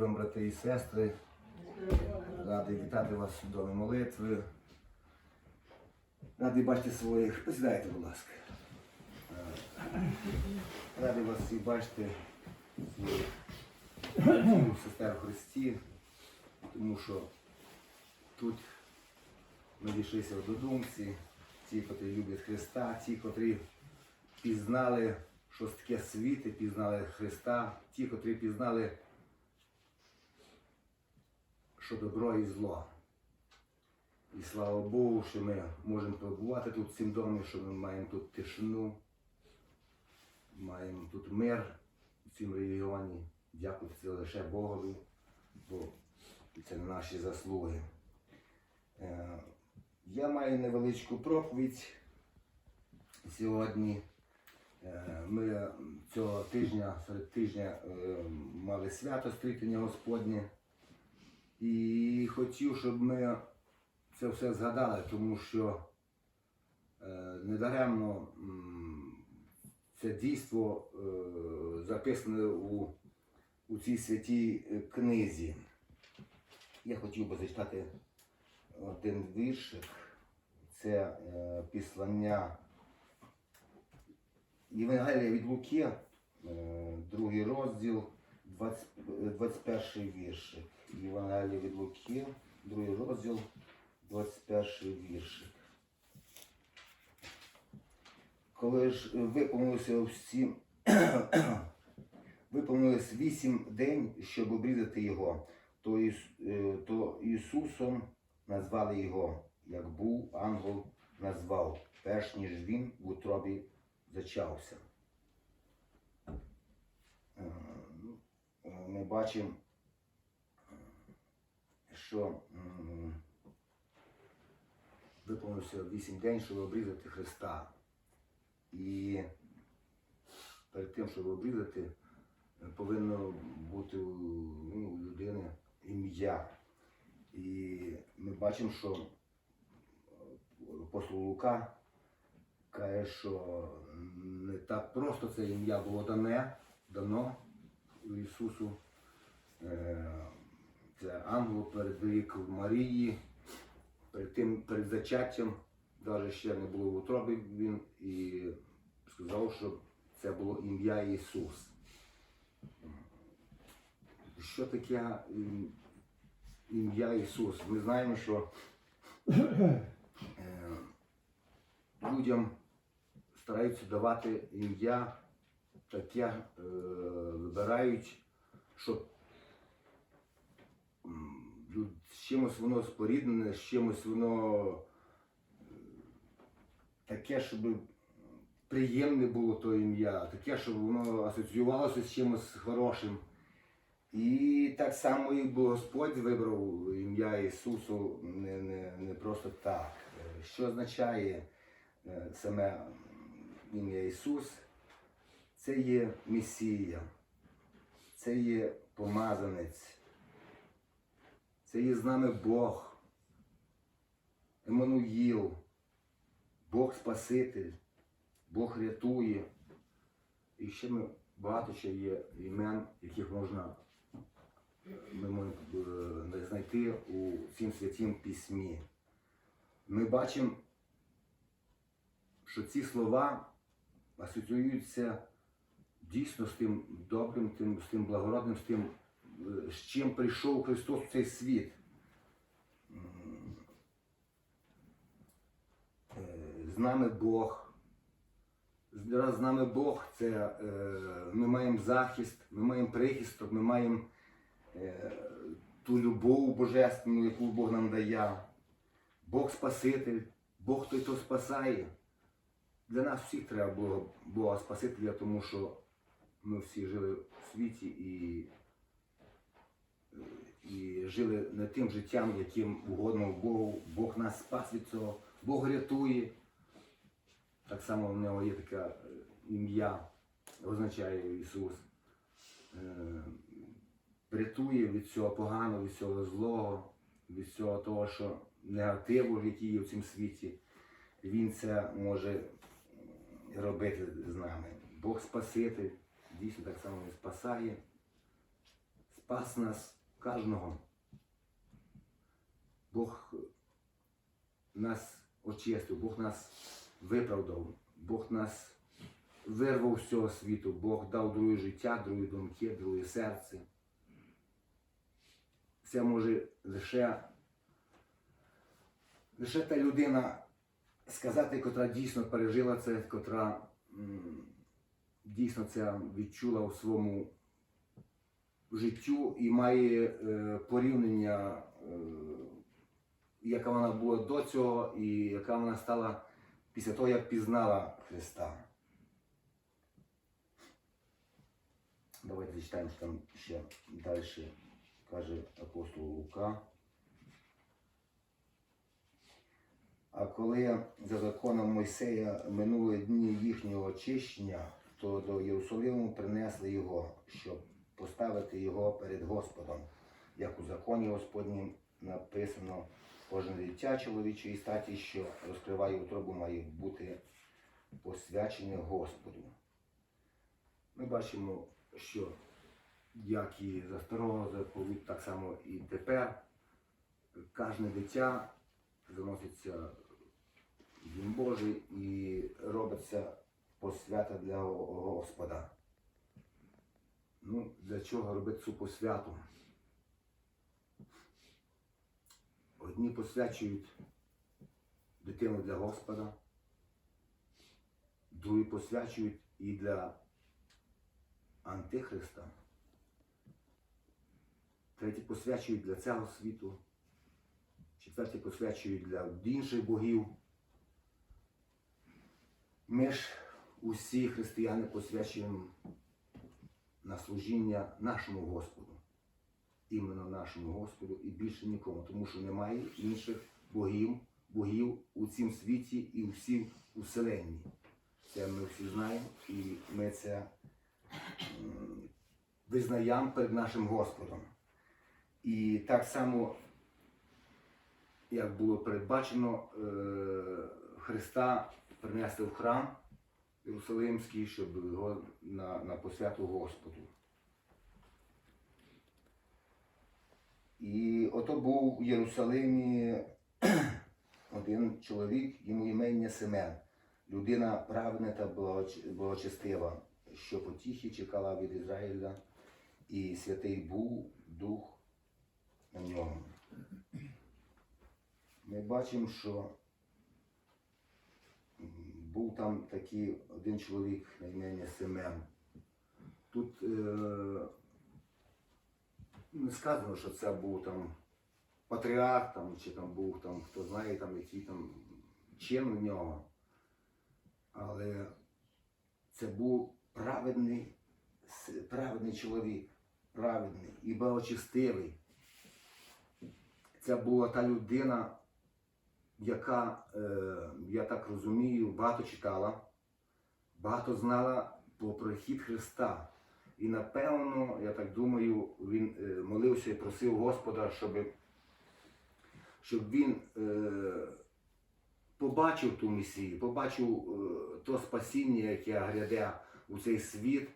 Вам, брати і сестри. Радий вітати вас в домі молитви. Радий бачити своїх. Посідайте, будь ласка. Радий вас всіх бачити, своїх сестер в Христі, тому що тут ми дійшлися в додумці, ті, котрі люблять Христа, ті, котрі пізнали, що таке світи, пізнали Христа, ті, котрі пізнали, що добро і зло. І слава Богу, що ми можемо перебувати тут в цім домі, що ми маємо тут тишину, маємо тут мир в цьому регіоні. Дякую це лише Богові, бо це не наші заслуги. Е, Я маю невеличку проповідь сьогодні. Е, Ми цього тижня, серед тижня е, мали свято стрітення Господнє. І хотів, щоб ми це все згадали, тому що е, недаремно це дійство е, записане у, у цій святій книзі. Я хотів би зачитати один віршик. Це е, післання Євангелія від Луки, другий розділ, 20, е, 21 віршик. Євангелія від Луки, другий розділ, 21 віршик. Коли ж виповнилося всі, виповнилось вісім день, щоб обрізати його, то, Іс- е, то Ісусом назвали його, як був ангел назвав, перш ніж він в утробі зачався. Е, ну, Ми бачимо, що виповнився вісім день, щоб обрізати Христа. І перед тим, щоб обрізати, повинно бути ну, у людини ім'я. І ми бачимо, що апостол Лука каже, що не так просто це ім'я було дане, дано Ісусу. Е, Це ангел передрік Марії, перед тим перед зачаттям, навіть ще не було в утробі він і сказав, що це було ім'я Ісус. Що таке ім'я Ісус? Ми знаємо, що е, людям стараються давати ім'я таке, е, вибирають, щоб з чимось воно споріднене, з чимось воно е, таке, щоб приємне було то ім'я, таке, щоб воно асоціювалося з чимось хорошим. І так само і Господь вибрав ім'я Ісусу не, не, не просто так. Е, Що означає е, саме ім'я Ісус? Це є Месія, це є помазанець, це є з нами Бог, Еммануїл, Бог Спаситель, Бог рятує. І ще ми багато ще є імен, яких можна ми можемо е, знайти у цім святім письмі. Ми бачимо, що ці слова асоціюються дійсно з тим добрим, тим, з тим благородним, з тим, з чим прийшов Христос в цей світ. З нами Бог. Раз з нами Бог, це е, ми маємо захист, ми маємо прихисток, ми маємо е, ту любов божественну, яку Бог нам дає. Бог Спаситель, Бог той, хто спасає. Для нас всіх треба було Бога Спасителя, тому що ми всі жили в світі і, і жили не тим життям, яким угодно Богу. Бог нас спас від цього, Бог рятує. Так само в нього є таке е, ім'я, означає Ісус. Е, Рятує від всього поганого, від всього злого, від всього того, що негативу, який є в цьому світі. Він це може робити з нами. Бог Спаситель, дійсно так само він спасає, спас нас кожного. Бог нас очистив, Бог нас виправдав, Бог нас вирвав з цього світу, Бог дав друге життя, другі думки, друге серце. Це може лише, лише та людина сказати, котра дійсно пережила це, котра дійсно це відчула у своєму життю і має е, порівняння, е, яка вона була до цього і яка вона стала після того, як пізнала Христа. Давайте зачитаємо, що там ще далі каже апостол Лука. А коли за законом Мойсея минули дні їхнього очищення, то до Єрусалиму принесли його, щоб поставити його перед Господом, як у законі Господнім написано, кожен дитя чоловічої статі, що розкриває утробу, має бути посвячене Господу. Ми бачимо, що як і за старого заповіту, так само і тепер кожне дитя заноситься в Дім Божий і робиться посвята для Господа. Ну, для чого робити цю посвяту? Одні посвячують дитину для Господа, другі посвячують і для Антихриста, треті посвячують для цього світу, четверті посвячують для інших богів. Ми ж усі християни посвячуємо на служіння нашому Господу. Іменно нашому Господу і більше нікому, тому що немає інших богів, богів у цім світі і у всім у вселенні. Це ми всі знаємо і ми це визнаємо перед нашим Господом. І так само, як було передбачено, е, Христа принесли в храм Єрусалимський, щоб його на, на посвяту Господу. І ото був у Єрусалимі один чоловік, йому імення Семен, людина праведна та благочестива, що потіхи чекала від Ізраїля, і святий був дух на ньому. Ми бачимо, що був там такий один чоловік на ім'я Семен. Тут е, не сказано, що це був там патріарх, там, чи там був там, хто знає, там, який там чин у нього. Але це був праведний, праведний чоловік, праведний і благочестивий. Це була та людина, яка, е, я так розумію, багато читала, багато знала про прихід Христа. І напевно, я так думаю, він е, молився і просив Господа, щоб, щоб він е, побачив ту місію, побачив то спасіння, яке гряде у цей світ.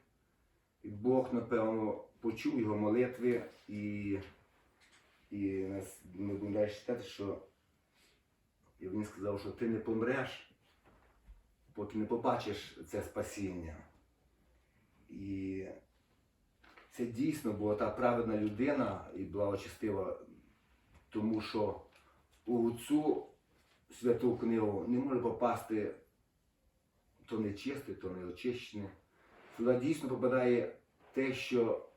І Бог, напевно, почув його молитви і, і ми будемо далі читати, що і він сказав, що ти не помреш, поки не побачиш це спасіння. І це дійсно була та праведна людина і благочестива, тому що у цю святу книгу не може попасти то нечисте, то неочищене. Туди дійсно попадає те, що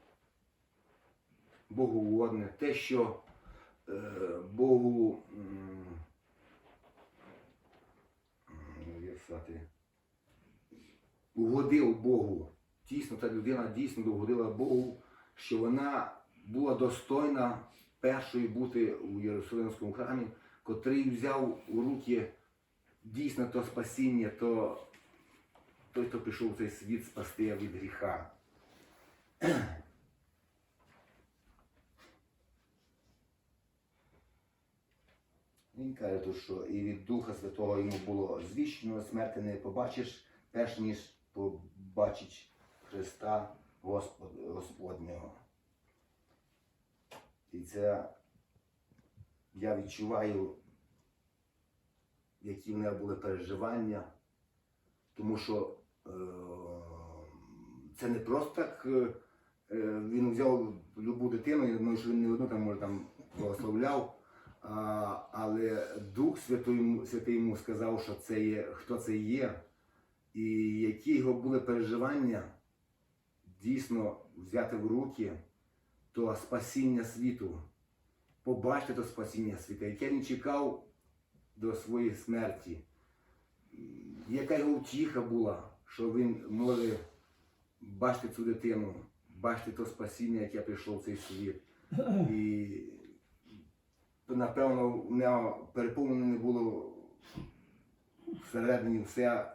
Богу угодне, те, що е, Богу. м, м, як сказати, угодив Богу. Дійсно, та людина дійсно угодила Богу, що вона була достойна першої бути у Єрусалимському храмі, котрий взяв у руки дійсно то спасіння, то той, хто прийшов в цей світ спасти від гріха. Він каже, тут, що і від Духа Святого йому було звіщено, смерти не побачиш, перш ніж побачить Христа Господ, Господнього. це я відчуваю, які в мене були переживання, тому що е, це не просто так. е, е, він взяв любу дитину, я думаю, що він не одну там може там благословляв. Але Дух Святий, Святий йому сказав, що це є, хто це є, і які його були переживання дійсно взяти в руки то спасіння світу, побачити то спасіння світу, яке він чекав до своєї смерті. Яка його втіха була, що він може бачити цю дитину, бачити то спасіння, яке прийшло в цей світ. І напевно, в нього переповнене було всередині все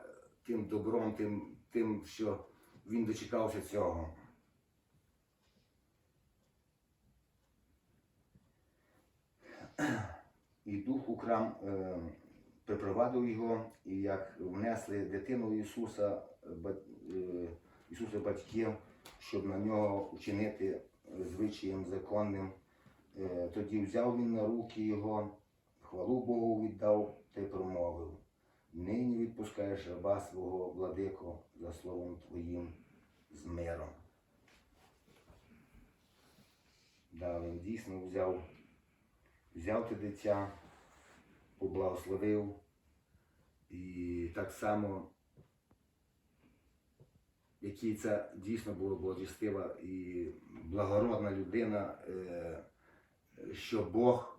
тим добром, тим, тим, що він дочекався цього. І дух у храм е, припровадив його, і як внесли дитину Ісуса, ба- е, Ісуса батьків, щоб на нього вчинити звичаєм законним, тоді взяв він на руки його, хвалу Богу віддав та й промовив. Нині відпускаєш раба свого владико за словом Твоїм з миром. Да, він дійсно взяв, взяв те дитя, поблагословив. І так само, який це дійсно була благочестива і благородна людина, е, що Бог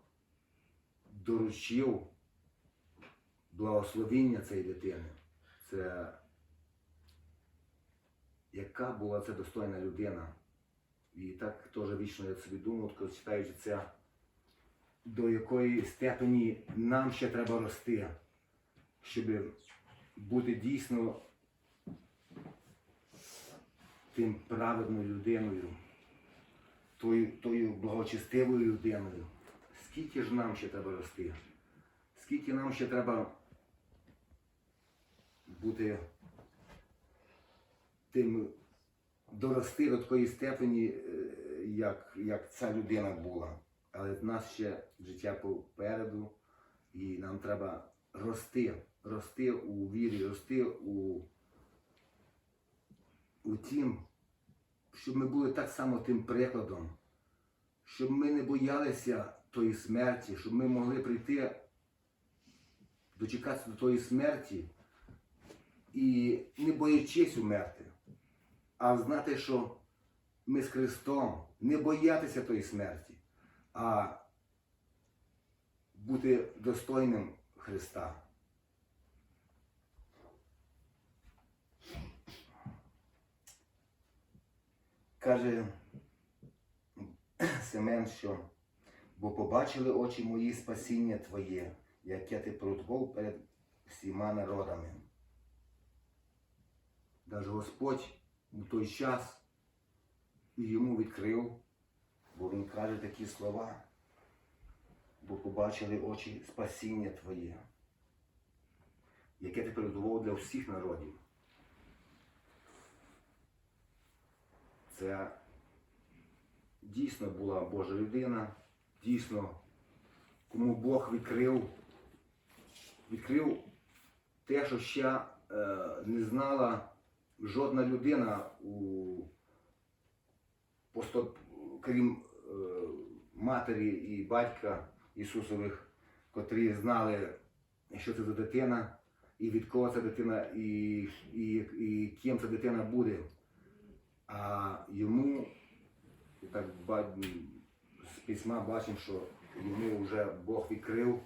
доручив благословіння цієї дитини. Це яка була це достойна людина. І так теж вічно я собі думав, коли читаючи це, до якої степені нам ще треба рости, щоб бути дійсно тим праведною людиною, тою, тою благочестивою людиною. Скільки ж нам ще треба рости? Скільки нам ще треба бути тим дорости до такої степені, е, як, як ця людина була. Але в нас ще життя попереду, і нам треба рости, рости у вірі, рости у, у тім, щоб ми були так само тим прикладом, щоб ми не боялися тої смерті, щоб ми могли прийти, дочекатися до тої смерті і не боячись умерти, а знати, що ми з Христом, не боятися тої смерті, а бути достойним Христа. Каже Семен, що бо побачили очі мої спасіння Твоє, яке ти приготував перед всіма народами. Даже Господь у той час йому відкрив, бо він каже такі слова, бо побачили очі спасіння Твоє, яке ти приготував для всіх народів. Це дійсно була Божа людина, дійсно, кому Бог відкрив, відкрив те, що ще е, не знала жодна людина у посто, крім е, матері і батька Ісусових, котрі знали, що це за дитина, і від кого ця дитина, і, і, і ким ця дитина буде. А йому, і так з письма бачимо, що йому вже Бог відкрив,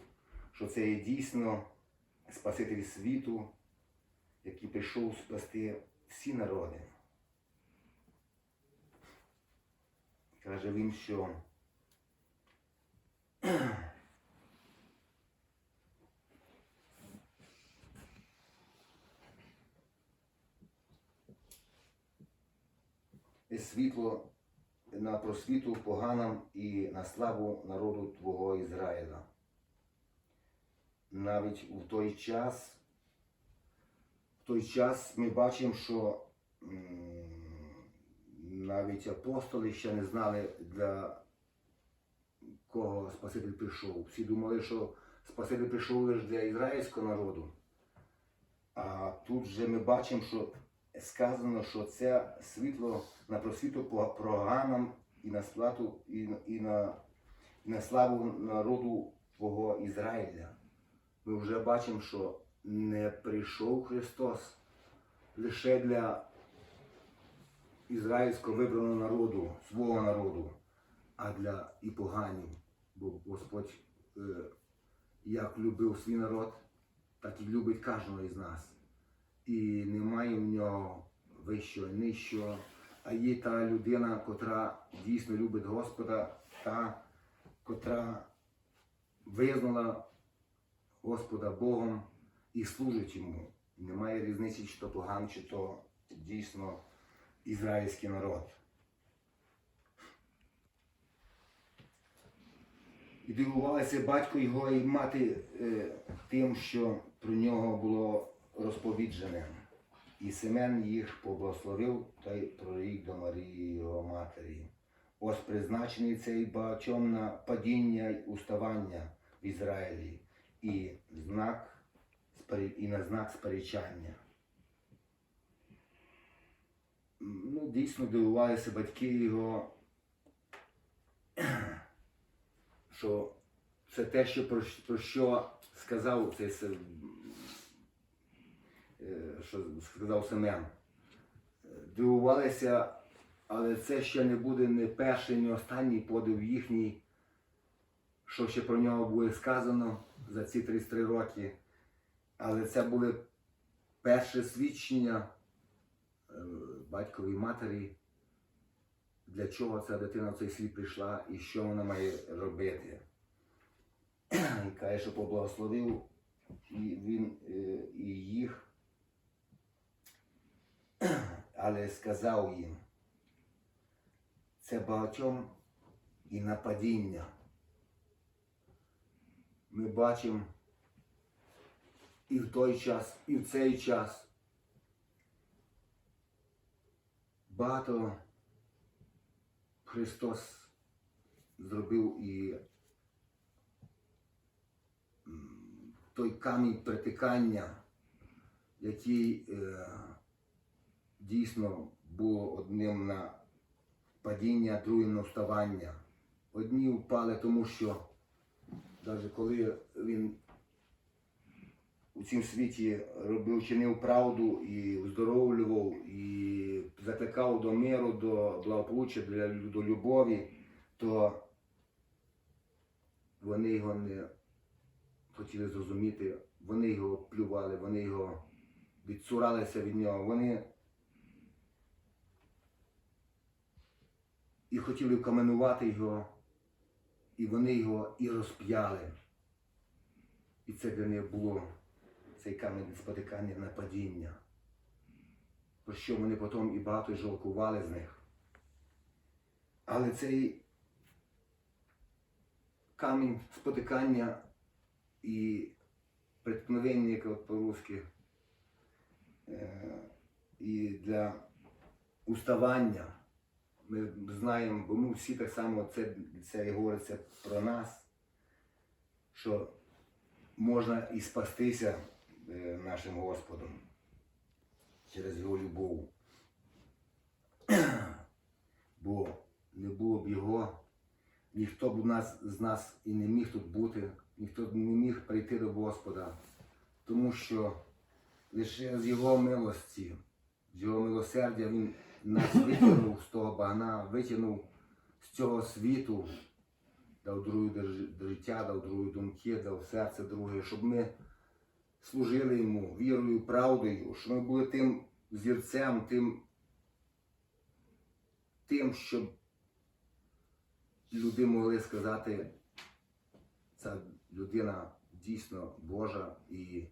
що це є дійсно Спаситель світу, який прийшов спасти всі народи. Каже він, що світло на просвіту поганам і на славу народу Твого Ізраїля. Навіть у той час, в той час ми бачимо, що навіть апостоли ще не знали для кого Спаситель прийшов. Всі думали, що Спаситель прийшов лише для ізраїльського народу. А тут же ми бачимо, що сказано, що це світло на просвіту по проганам і на сплату, і, і, на, і на славу народу Твого Ізраїля. Ми вже бачимо, що не прийшов Христос лише для ізраїльського вибраного народу, свого народу, а для і поганів. Бо Господь е, як любив свій народ, так і любить кожного із нас. І немає в нього вищого, нижчого, а є та людина, котра дійсно любить Господа, та котра визнала Господа Богом і служить йому. Немає різниці, чи то поган, чи то дійсно ізраїльський народ. І дивувалися батько його і мати е, тим, що про нього було розповіджене. І Семен їх поблагословив та й прорік до Марії його матері. Ось призначений цей багатьом на падіння й уставання в Ізраїлі і, знак, і на знак сперечання. Ну, дійсно дивувалися батьки його, що це те, що про, що сказав цей що сказав Семен. Е, Дивувалися, але це ще не буде не перший, не останній подив їхній, що ще про нього буде сказано за ці 33 роки. Але це були перше свідчення е, батькові матері, для чого ця дитина в цей світ прийшла і що вона має робити. І каже, що поблагословив і він е, і їх, але сказав їм, це багатьом і нападіння. Ми бачимо і в той час, і в цей час багато Христос зробив і той камінь притикання, який е, дійсно було одним на падіння, другим на вставання. Одні впали, тому що навіть коли він у цім світі робив, чинив правду і вздоровлював, і закликав до миру, до благополуччя, до любові, то вони його не хотіли зрозуміти, вони його плювали, вони його відцуралися від нього, вони і хотіли вкаменувати його, і вони його і розп'яли. І це для них було цей камінь спотикання на падіння. Про що вони потім і багато жалкували з них. Але цей камінь спотикання і преткновення, як от по-русски, е, і для уставання. Ми знаємо, бо ми всі так само це, це і говориться про нас, що можна і спастися е, нашим Господом через його любов. Бо не було б його, ніхто б нас, з нас і не міг тут бути, ніхто б не міг прийти до Господа, тому що лише з його милості, з його милосердя Він нас витягнув з того багна, витягнув з цього світу, дав друге життя, дав другі думки, дав серце друге, щоб ми служили йому вірою, правдою, щоб ми були тим зірцем, тим, тим, щоб люди могли сказати, ця людина дійсно Божа і,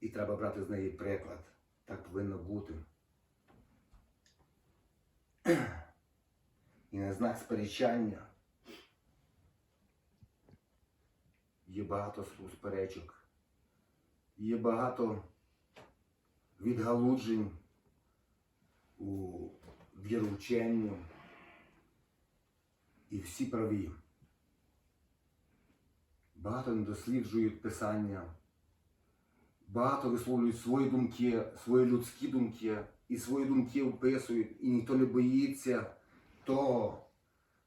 і треба брати з неї приклад. Так повинно бути. І на знак сперечання є багато суперечок, є багато відгалуджень у вірученню. І всі праві. багато не досліджують писання, багато висловлюють свої думки, свої людські думки, і свої думки вписують, і ніхто не боїться того,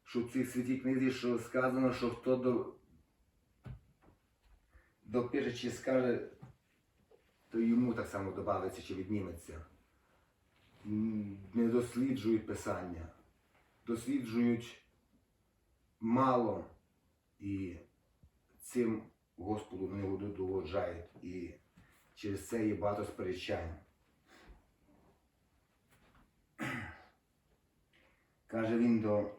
що в цій святій книзі що сказано, що хто до, допише чи скаже, то йому так само додається чи відніметься. Не досліджують писання, досліджують мало і цим Господу не догоджають. І через це є багато сперечань. Каже він до,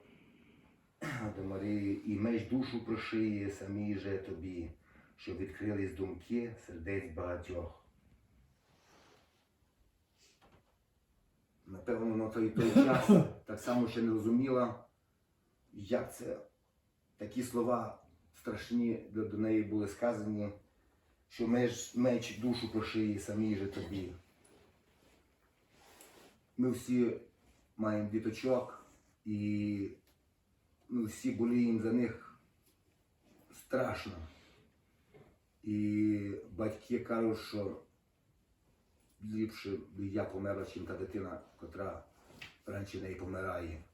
до Марії, і меч душу прошиє самій же тобі, щоб відкрились думки сердець багатьох. Напевно, на той, той час так само ще не розуміла, як це такі слова страшні до, до неї були сказані, що меч, меч душу прошиє самій же тобі. Ми всі маємо діточок і ми всі боліємо за них страшно. І батьки кажуть, що ліпше би я померла, чим та дитина, котра раніше неї помирає.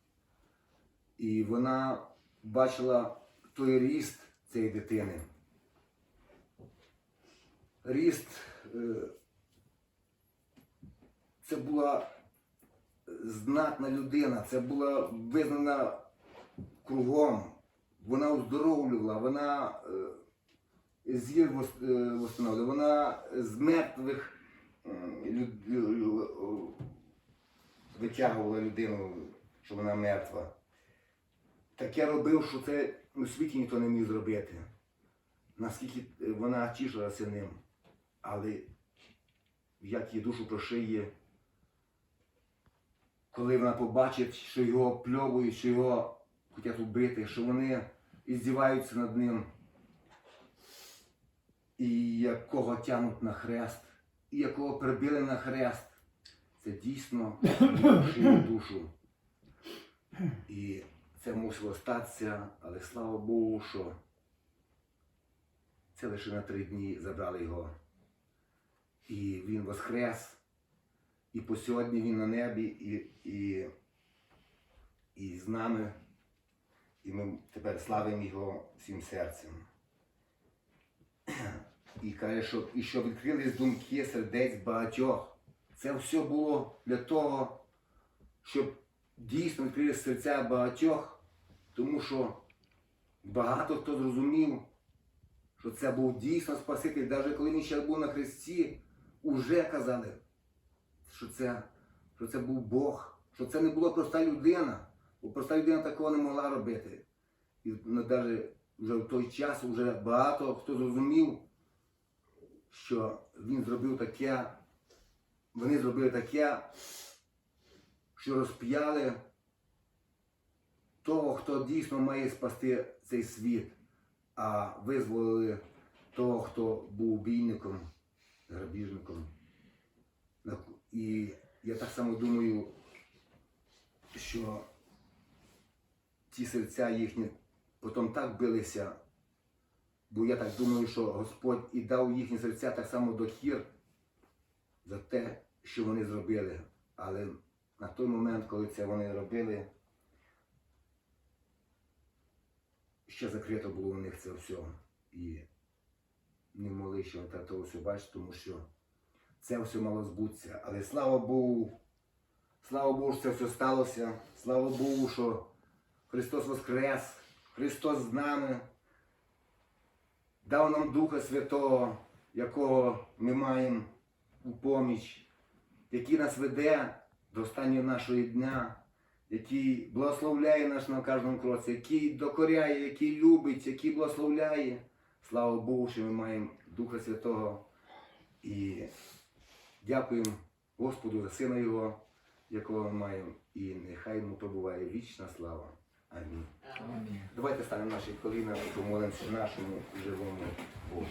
І вона бачила той ріст цієї дитини. Ріст е, це була знатна людина, це була визнана кругом. Вона оздоровлювала, вона е, зір е, восстановлювала, вона з мертвих витягувала людину, що вона мертва. Таке робив, що це у світі ніхто не міг зробити. Наскільки вона тішилася ним. Але як її душу прошиє, коли вона побачить, що його пльовують, що його хочуть вбити, що вони іздіваються над ним, і якого тягнуть на хрест, і якого прибили на хрест, це дійсно прошиє душу. І це мусило статися, але слава Богу, що це лише на три дні забрали його. І він воскрес. І по сьогодні він на небі і, і, і з нами. І ми тепер славимо його всім серцем. І каже, що, і що відкрились думки сердець багатьох. Це все було для того, щоб дійсно відкрили серця багатьох, тому що багато хто зрозумів, що це був дійсно Спаситель. Навіть коли він ще був на хресті, уже казали, що це, що це був Бог, що це не була проста людина, бо проста людина такого не могла робити. І навіть вже в той час вже багато хто зрозумів, що він зробив таке, вони зробили таке, що розп'яли того, хто дійсно має спасти цей світ, а визволили того, хто був бійником, грабіжником. І я так само думаю, що ті серця їхні потім так билися, бо я так думаю, що Господь і дав їхні серця так само дохір за те, що вони зробили. Але на той момент, коли це вони робили, ще закрито було у них це все. І не могли ще та- того все бачити, тому що це все мало збутися. Але слава Богу, слава Богу, що це все сталося. Слава Богу, що Христос Воскрес, Христос з нами, дав нам Духа Святого, якого ми маємо у поміч, який нас веде до останнього нашого дня, який благословляє нас на кожному кроці, який докоряє, який любить, який благословляє. Слава Богу, що ми маємо Духа Святого. І дякуємо Господу за Сина Його, якого ми маємо. І нехай йому пробуває вічна слава. Амінь. Амінь. Давайте станемо наші коліна і помолимося нашому живому Богу.